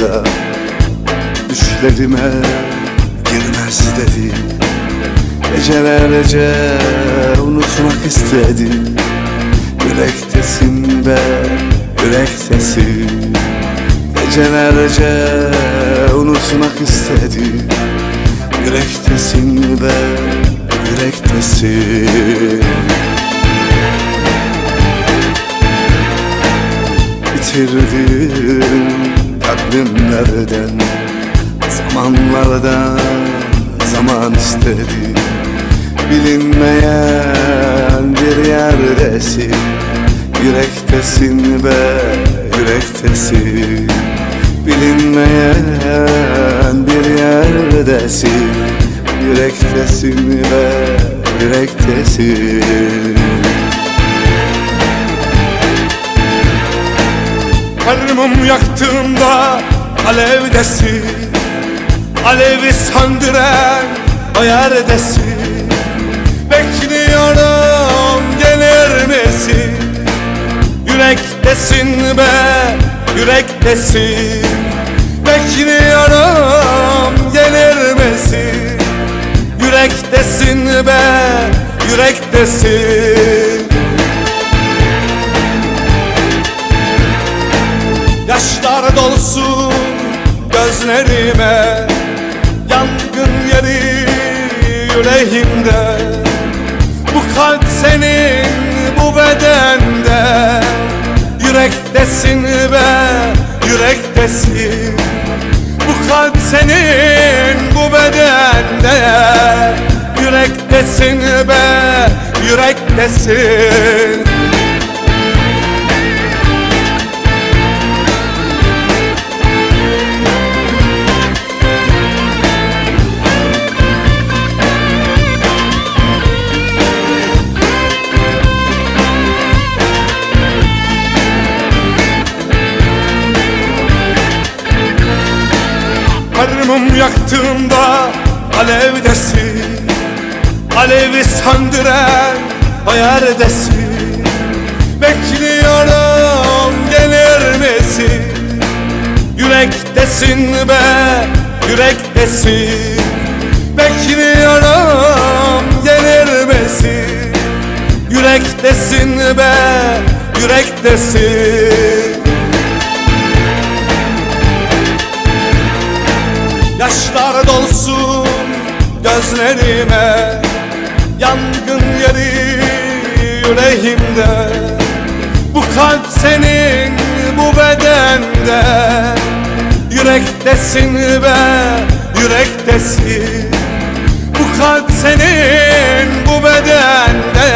da Düşlerime girmez dedi Gecelerce unutmak istedi Yürektesin be yürektesin. Gecelerce unutmak istedi Yürektesin be yürektesin Bitirdim takvimlerden Zamanlardan zaman istedi. Bilinmeyen bir yerdesin Yürektesin be yürektesin. Bilinmeyen bir yerdesin Yürektesin ve yürektesin Her mum yaktığımda alevdesin. Alevi söndüren o yerdesin. Bekliyorum gelir misin? Yürektesin be yürektesin. Bekliyorum gelir misin? Yürektesin be yürektesin Dolsun gözlerime. Yangın yeri yüreğimde. Bu kalp senin bu bedende. Yürektesin be yürektesin. Bu kalp senin bu bedende. Yürektesin be yürektesin yaktığımda alevdesin. Alevi söndüren o yerdesin Bekliyorum gelir misin? Yürektesin be yürektesin. Bekliyorum gelir misin? Yürektesin be yürektesin Yaşlar dolsun gözlerime Yangın yeri yüreğimde. Bu kalp senin bu bedende Yürektesin be yürektesin. Bu kalp senin bu bedende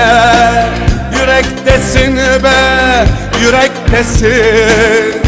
Yürektesin be yürektesin